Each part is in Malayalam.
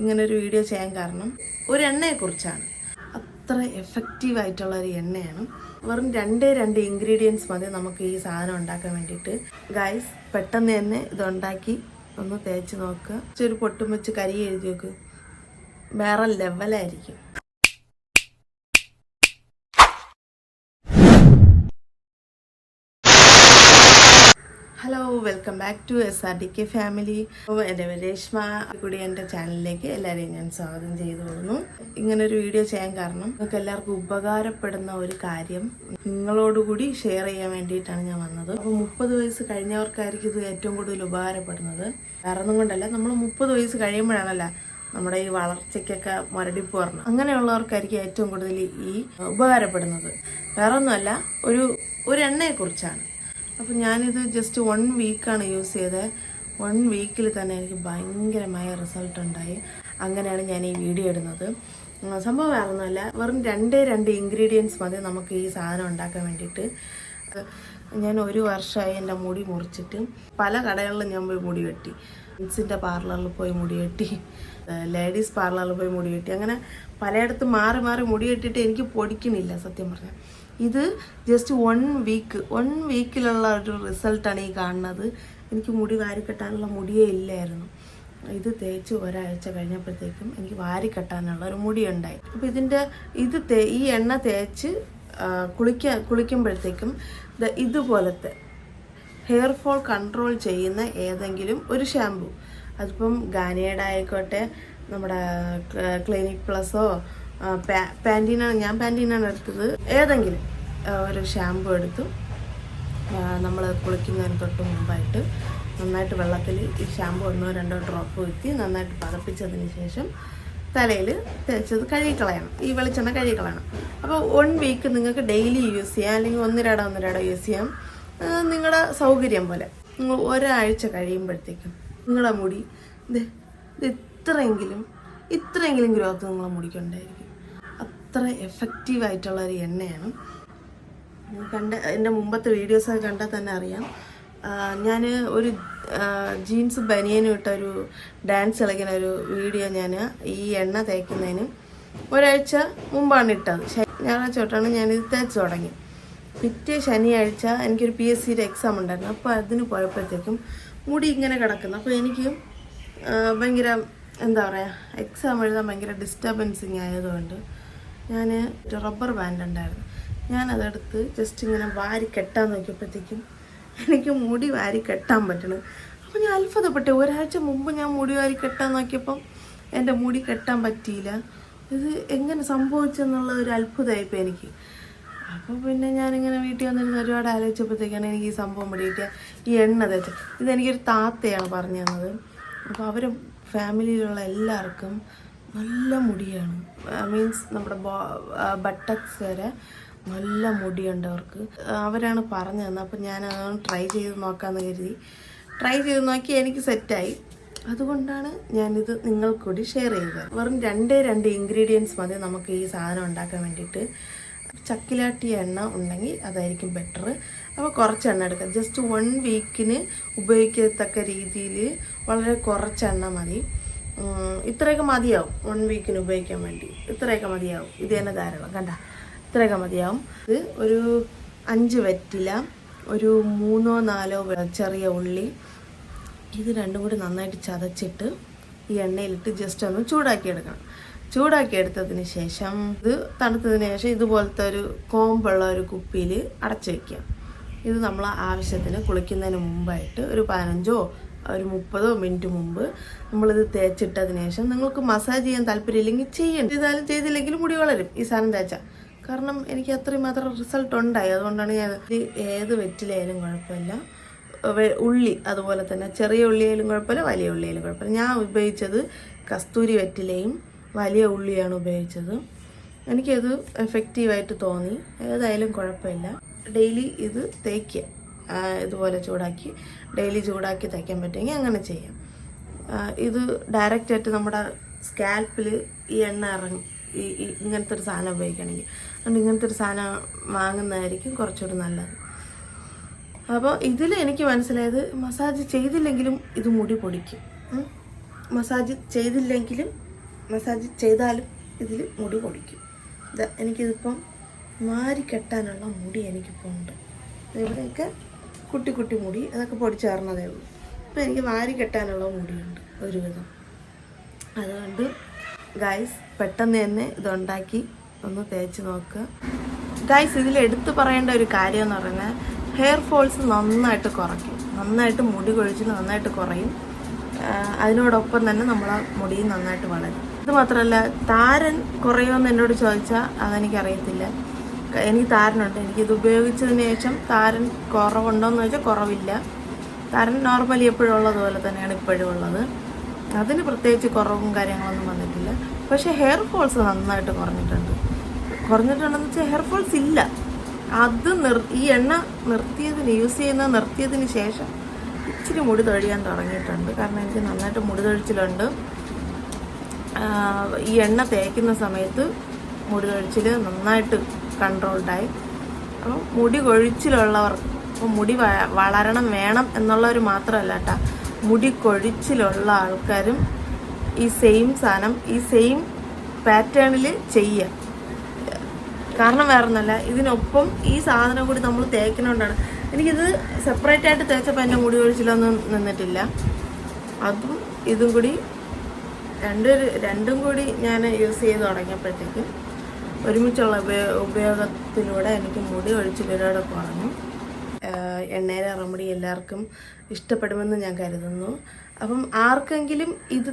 ഇങ്ങനെ ഒരു വീഡിയോ ചെയ്യാൻ കാരണം ഒരു എണ്ണയെക്കുറിച്ചാണ് അത്ര എഫക്റ്റീവ് ആയിട്ടുള്ള ഒരു എണ്ണയാണ്. വെറും രണ്ടേ രണ്ട് ഇൻഗ്രീഡിയൻസ് മതി നമുക്ക് ഈ സാധനം ഉണ്ടാക്കാൻ വേണ്ടിയിട്ട്. ഗൈസ് പെട്ടെന്ന് തന്നെ ഇത് ഉണ്ടാക്കി ഒന്ന് തേച്ച് നോക്കുക. ഒരു പൊട്ടും വെച്ച് കരി എഴുതി വെക്കുക വേറെ ലെവലായിരിക്കും welcome back to S R D K family എന്റെ പേര് രേഷ്മ. കൂടി എന്റെ ചാനലിലേക്ക് എല്ലാവരെയും ഞാൻ സ്വാഗതം ചെയ്തു കൊള്ളുന്നു. ഇങ്ങനൊരു വീഡിയോ ചെയ്യാൻ കാരണം നിങ്ങൾക്ക് എല്ലാവർക്കും ഉപകാരപ്പെടുന്ന ഒരു കാര്യം നിങ്ങളോടുകൂടി ഷെയർ ചെയ്യാൻ വേണ്ടിയിട്ടാണ് ഞാൻ വന്നത്. അപ്പോൾ മുപ്പത് വയസ്സ് കഴിഞ്ഞവർക്കായിരിക്കും ഇത് ഏറ്റവും കൂടുതൽ ഉപകാരപ്പെടുന്നത്. കാരണം കൊണ്ടല്ല നമ്മൾ മുപ്പത് വയസ്സ് കഴിയുമ്പോഴാണല്ല നമ്മുടെ ഈ വളർച്ചയ്ക്കൊക്കെ മുരടിപ്പ് വരണം അങ്ങനെയുള്ളവർക്കായിരിക്കും ഏറ്റവും കൂടുതൽ ഈ ഉപകാരപ്പെടുന്നത്. വേറെ ഒന്നുമല്ല ഒരു ഒരു എണ്ണയെക്കുറിച്ചാണ്. അപ്പം ഞാനിത് ജസ്റ്റ് വൺ വീക്കാണ് യൂസ് ചെയ്തത് വൺ വീക്കിൽ തന്നെ എനിക്ക് ഭയങ്കരമായ റിസൾട്ട് ഉണ്ടായി. അങ്ങനെയാണ് ഞാൻ ഈ വീഡിയോ ഇടുന്നത്. സംഭവം വേറൊന്നുമല്ല. വെറും രണ്ടേ രണ്ട് ഇൻഗ്രീഡിയൻസ് മതി നമുക്ക് ഈ സാധനം ഉണ്ടാക്കാൻ വേണ്ടിയിട്ട്. ഞാൻ ഒരു വർഷമായി എന്റെ മുടി മുറിച്ചിട്ട് പല കടകളിലും ഞാൻ പോയി മുടി വെട്ടി. ഫ്രണ്ട്സിന്റെ പാർലറിൽ പോയി മുടി വെട്ടി. ലേഡീസ് പാർലറിൽ പോയി മുടി കെട്ടി. അങ്ങനെ പലയിടത്ത് മാറി മാറി മുടി കെട്ടിയിട്ട് എനിക്ക് പൊടിക്കണില്ല സത്യം പറഞ്ഞാൽ ഇത് ജസ്റ്റ് വൺ വീക്ക് വൺ വീക്കിലുള്ള ഒരു റിസൾട്ടാണ് ഈ കാണുന്നത്. എനിക്ക് മുടി വാരിക്കെട്ടാനുള്ള മുടിയേ ഇല്ലായിരുന്നു. ഇത് തേച്ച് ഒരാഴ്ച കഴിഞ്ഞപ്പോഴത്തേക്കും എനിക്ക് വാരിക്കെട്ടാനുള്ള ഒരു മുടി ഉണ്ടായി. അപ്പോൾ ഇതിന്റെ ഇത് തേ ഈ എണ്ണ തേച്ച് കുളിക്ക കുളിക്കുമ്പോഴത്തേക്കും ഇതുപോലത്തെ ഹെയർ ഫോൾ കൺട്രോൾ ചെയ്യുന്ന ഏതെങ്കിലും ഒരു ഷാമ്പു അതിപ്പം ഗാനിയേഡ് ആയിക്കോട്ടെ നമ്മുടെ ക്ലിനിക് പ്ലസോ പാന്റീനാണ് ഞാൻ പാന്റീനാണ് എടുത്തത്. ഏതെങ്കിലും ഒരു ഷാമ്പു എടുത്തു. നമ്മൾ കുളിക്കുന്നതിന് തൊട്ട് മുമ്പായിട്ട് നന്നായിട്ട് വെള്ളത്തിൽ ഈ ഷാമ്പു ഒന്നോ രണ്ടോ ഡ്രോപ്പ് വെത്തി നന്നായിട്ട് പതപ്പിച്ചതിന് ശേഷം തലയിൽ തേച്ചത് കഴുകിക്കളയണം. ഈ വെളിച്ചെണ്ണ കഴുകിക്കളയണം. അപ്പോൾ വൺ വീക്ക് നിങ്ങൾക്ക് ഡെയിലി യൂസ് ചെയ്യാം. അല്ലെങ്കിൽ ഒന്നിരട ഒന്നിരട യൂസ് ചെയ്യാം. നിങ്ങളുടെ സൗകര്യം പോലെ. നിങ്ങൾ ഒരാഴ്ച കഴിയുമ്പോഴത്തേക്കും നിങ്ങളുടെ മുടി. ഇത് ഇത് ഇത്രയെങ്കിലും ഇത്രയെങ്കിലും ഗ്രോത്ത് നിങ്ങളെ മുടിക്കുണ്ടായിരിക്കും അത്ര എഫക്റ്റീവ് ആയിട്ടുള്ള ഒരു എണ്ണയാണ്. കണ്ട എന്റെ മുമ്പത്തെ വീഡിയോസൊക്കെ കണ്ടാൽ തന്നെ അറിയാം. ഞാൻ ഒരു ജീൻസ് ബനിയനും ഇട്ട ഒരു ഡാൻസ് കളിക്കുന്ന ഒരു വീഡിയോ ഞാൻ ഈ എണ്ണ തേക്കുന്നതിന് ഒരാഴ്ച മുമ്പാണ് ഇട്ടത്. ഞായറാഴ്ച തൊട്ടാണ് ഞാനിത് തേച്ച് തുടങ്ങി പിറ്റേ ശനിയാഴ്ച എനിക്കൊരു പി എസ് സിയുടെ എക്സാം ഉണ്ടായിരുന്നു. അപ്പോൾ അതിന് പോയപ്പോഴത്തേക്കും മുടി ഇങ്ങനെ കിടക്കുന്നു. അപ്പോൾ എനിക്ക് ഭയങ്കര എന്താ പറയുക എക്സാം എഴുതാൻ ഭയങ്കര ഡിസ്റ്റർബൻസിങ് ആയതുകൊണ്ട് ഞാൻ റബ്ബർ ബാൻഡ് ഉണ്ടായിരുന്നു. ഞാനതെടുത്ത് ജസ്റ്റ് ഇങ്ങനെ വാരി കെട്ടാൻ നോക്കിയപ്പോഴത്തേക്കും എനിക്ക് മുടി വാരി കെട്ടാൻ പറ്റണം. അപ്പോൾ ഞാൻ അത്ഭുതപ്പെട്ടു. ഒരാഴ്ച മുമ്പ് ഞാൻ മുടി വാരി കെട്ടാൻ നോക്കിയപ്പം എന്റെ മുടി കെട്ടാൻ പറ്റിയില്ല. ഇത് എങ്ങനെ സംഭവിച്ചെന്നുള്ള ഒരു അത്ഭുതമായിപ്പോൾ എനിക്ക്. അപ്പോൾ പിന്നെ ഞാനിങ്ങനെ വീട്ടിൽ വന്നിരുന്ന് ഒരുപാട് ആലോചിച്ചപ്പോഴത്തേക്കാണ് എനിക്ക് ഈ സംഭവം പിടിയിട്ട് ഈ എണ്ണ തേച്ച്. ഇതെനിക്കൊരു താത്തയാണ് പറഞ്ഞു തന്നത്. അപ്പോൾ അവർ ഫാമിലിയിലുള്ള എല്ലാവർക്കും നല്ല മുടിയാണ്. മീൻസ് നമ്മുടെ ബട്ടക്സ് വരെ നല്ല മുടിയുണ്ട് അവർക്ക്. അവരാണ് പറഞ്ഞു തന്നത്. അപ്പോൾ ഞാൻ അതൊന്ന് ട്രൈ ചെയ്ത് നോക്കാമെന്ന് കരുതി. ട്രൈ ചെയ്ത് നോക്കി എനിക്ക് സെറ്റായി. അതുകൊണ്ടാണ് ഞാനിത് നിങ്ങൾക്കൂടി ഷെയർ ചെയ്തത്. വെറും രണ്ടേ രണ്ട് ഇൻഗ്രീഡിയൻസ് മതി നമുക്ക് ഈ സാധനം ഉണ്ടാക്കാൻ വേണ്ടിയിട്ട്. ചക്കിലാട്ടിയ എണ്ണ ഉണ്ടെങ്കിൽ അതായിരിക്കും ബെറ്റർ അപ്പോൾ കുറച്ച് എണ്ണ എടുക്കാം. ജസ്റ്റ് വൺ വീക്കിന് ഉപയോഗിക്കത്തക്ക രീതിയിൽ വളരെ കുറച്ച് എണ്ണ മതി. ഇത്രയൊക്കെ മതിയാവും വൺ വീക്കിന് ഉപയോഗിക്കാൻ വേണ്ടി. ഇത്രയൊക്കെ മതിയാവും. ഇത് തന്നെ ധാരാളം. കണ്ട? ഇത്രയൊക്കെ മതിയാവും. ഇത് ഒരു അഞ്ച് വെറ്റില ഒരു മൂന്നോ നാലോ ചെറിയ ഉള്ളി. ഇത് രണ്ടും കൂടി നന്നായിട്ട് ചതച്ചിട്ട് ഈ എണ്ണയിലിട്ട് ജസ്റ്റ് ഒന്ന് ചൂടാക്കി എടുക്കണം ചൂടാക്കി എടുത്തതിന് ശേഷം ഇത് തണുത്തതിന് ശേഷം ഇതുപോലത്തെ ഒരു കോമ്പുള്ള ഒരു കുപ്പിയിൽ അടച്ചു വയ്ക്കുക ഇത് നമ്മൾ ആവശ്യത്തിന് കുളിക്കുന്നതിന് മുമ്പായിട്ട് ഒരു പതിനഞ്ചോ ഒരു മുപ്പതോ മിനിറ്റ് മുമ്പ് നമ്മളിത് തേച്ചിട്ടതിന് ശേഷം നിങ്ങൾക്ക് മസാജ് ചെയ്യാൻ താല്പര്യമില്ലെങ്കിൽ ചെയ്യണം ചെയ്താലും ചെയ്തില്ലെങ്കിലും മുടി വളരും ഈ സാധനം തേച്ചാൽ. കാരണം എനിക്ക് അത്രയും മാത്രം റിസൾട്ട് ഉണ്ടായി. അതുകൊണ്ടാണ് ഞാൻ ഏത് വെറ്റിലായാലും കുഴപ്പമില്ല. ഉള്ളി അതുപോലെ തന്നെ ചെറിയ ഉള്ളിയായാലും കുഴപ്പമില്ല വലിയ ഉള്ളിയായാലും കുഴപ്പമില്ല. ഞാൻ ഉപയോഗിച്ചത് കസ്തൂരി വെറ്റിലയും വലിയ ഉള്ളിയാണ് ഉപയോഗിച്ചത്. എനിക്കത് എഫക്റ്റീവായിട്ട് തോന്നി. ഏതായാലും കുഴപ്പമില്ല. ഡെയിലി ഇത് തേക്കുക ഇതുപോലെ ചൂടാക്കി ഡെയിലി ചൂടാക്കി തയ്ക്കാൻ പറ്റുമെങ്കിൽ അങ്ങനെ ചെയ്യാം. ഇത് ഡയറക്റ്റായിട്ട് നമ്മുടെ സ്കാൽപ്പിൽ ഈ എണ്ണ ഇറങ്ങി ഈ ഇങ്ങനത്തെ ഒരു സാധനം ഉപയോഗിക്കണമെങ്കിൽ. അതുകൊണ്ട് ഇങ്ങനത്തെ ഒരു സാധനം വാങ്ങുന്നതായിരിക്കും കുറച്ചുകൂടി നല്ലത്. അപ്പോൾ ഇതിൽ എനിക്ക് മനസ്സിലായത് മസാജ് ചെയ്തില്ലെങ്കിലും ഇത് മുടി പൊടിക്കും. മസാജ് ചെയ്തില്ലെങ്കിലും മസാജ് ചെയ്താലും ഇതിൽ മുടി പൊടിക്കും ഇത് എനിക്കിതിപ്പം മാരി കെട്ടാനുള്ള മുടി എനിക്കിപ്പോൾ ഉണ്ട് ഇവിടെയൊക്കെ കുട്ടി കുട്ടി മുടി അതൊക്കെ പൊടിച്ചേർന്നതേ ഉള്ളൂ. അപ്പോൾ എനിക്ക് വാരി കെട്ടാനുള്ള മുടിയുണ്ട് ഒരുവിധം. അതുകൊണ്ട് ഗൈസ് പെട്ടെന്ന് തന്നെ ഇതുണ്ടാക്കി ഒന്ന് തേച്ച് നോക്കുക ഗൈസ് ഇതിൽ എടുത്തു പറയേണ്ട ഒരു കാര്യം എന്ന് പറഞ്ഞാൽ ഹെയർ ഫോൾസ് നന്നായിട്ട് കുറയ്ക്കും. നന്നായിട്ട് മുടി കൊഴിച്ചിൽ നന്നായിട്ട് കുറയും. അതിനോടൊപ്പം തന്നെ നമ്മളെ മുടിയും നന്നായിട്ട് വളരും. ഇത് മാത്രമല്ല താരൻ കുറയുമെന്ന് എന്നോട് ചോദിച്ചാൽ അതെനിക്കറിയത്തില്ല. എനിക്ക് താരനുണ്ട്. എനിക്കിത് ഉപയോഗിച്ചതിന് ശേഷം താരൻ കുറവുണ്ടോയെന്ന് ചോദിച്ചാൽ കുറവില്ല. താരൻ നോർമലി എപ്പോഴും ഉള്ളതുപോലെ തന്നെയാണ് ഇപ്പോഴും ഉള്ളത്. അതിന് പ്രത്യേകിച്ച് കുറവും കാര്യങ്ങളൊന്നും വന്നിട്ടില്ല. പക്ഷേ ഹെയർ ഫോൾസ് നന്നായിട്ട് കുറഞ്ഞിട്ടുണ്ട്. കുറഞ്ഞിട്ടുണ്ടെന്ന് വെച്ചാൽ ഹെയർ ഫോൾസ് ഇല്ല. അത് നിർ ഈ എണ്ണ നിർത്തിയതിന് യൂസ് ചെയ്യുന്ന നിർത്തിയതിന് ശേഷം ഇച്ചിരി മുടി തൊഴിയാൻ തുടങ്ങിയിട്ടുണ്ട്. കാരണം എനിക്ക് നന്നായിട്ട് മുടി തൊഴിച്ചിലുണ്ട്. ഈ എണ്ണ തേക്കുന്ന സമയത്ത് മുടി കൊഴിച്ചിൽ നന്നായിട്ട് കൺട്രോൾഡായി അപ്പം മുടി കൊഴിച്ചിലുള്ളവർ അപ്പം മുടി വളരണം വേണം എന്നുള്ളവർ മാത്രമല്ല കേട്ടോ മുടി കൊഴിച്ചിലുള്ള ആൾക്കാരും ഈ സെയിം സാധനം ഈ സെയിം പാറ്റേണിൽ ചെയ്യുക കാരണം വേറെ ഒന്നല്ല ഇതിനൊപ്പം ഈ സാധനം കൂടി നമ്മൾ തേക്കുന്നതുകൊണ്ടാണ് എനിക്കിത് സെപ്പറേറ്റ് ആയിട്ട് തേച്ചപ്പോൾ എന്റെ മുടി കൊഴിച്ചിലൊന്നും നിന്നിട്ടില്ല. അതും ഇതും കൂടി രണ്ട് രണ്ടും കൂടി ഞാൻ യൂസ് ചെയ്ത് തുടങ്ങിയപ്പോഴത്തേക്കും ഒരുമിച്ചുള്ള ഉപയോ ഉപയോഗത്തിലൂടെ എനിക്ക് മുടി ഒഴിച്ചിലൂടെ കുറഞ്ഞു. ആഹ് എണ്ണയിലെ റെമഡി എല്ലാവർക്കും ഇഷ്ടപ്പെടുമെന്ന് ഞാൻ കരുതുന്നു. അപ്പം ആർക്കെങ്കിലും ഇത്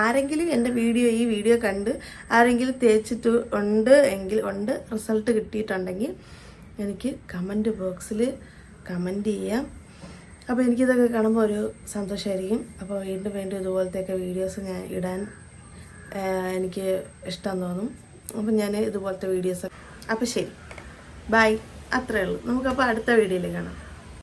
ആരെങ്കിലും എന്റെ വീഡിയോ ഈ വീഡിയോ കണ്ട് ആരെങ്കിലും തേച്ചിട്ട് ഉണ്ട് എങ്കിൽ ഉണ്ട് റിസൾട്ട് കിട്ടിയിട്ടുണ്ടെങ്കിൽ എനിക്ക് കമന്റ് ബോക്സിൽ കമന്റ് ചെയ്യാം. അപ്പോൾ എനിക്കിതൊക്കെ കാണുമ്പോൾ ഒരു സന്തോഷമായിരിക്കും അപ്പോൾ വീണ്ടും വീണ്ടും ഇതുപോലത്തെയൊക്കെ വീഡിയോസ് ഞാൻ ഇടാൻ എനിക്ക് ഇഷ്ടം തോന്നും. അപ്പം ഞാൻ ഇതുപോലത്തെ വീഡിയോസ് അപ്പോൾ ശരി. ബൈ അത്രയേ ഉള്ളൂ. നമുക്കപ്പോൾ അടുത്ത വീഡിയോയിൽ കാണാം.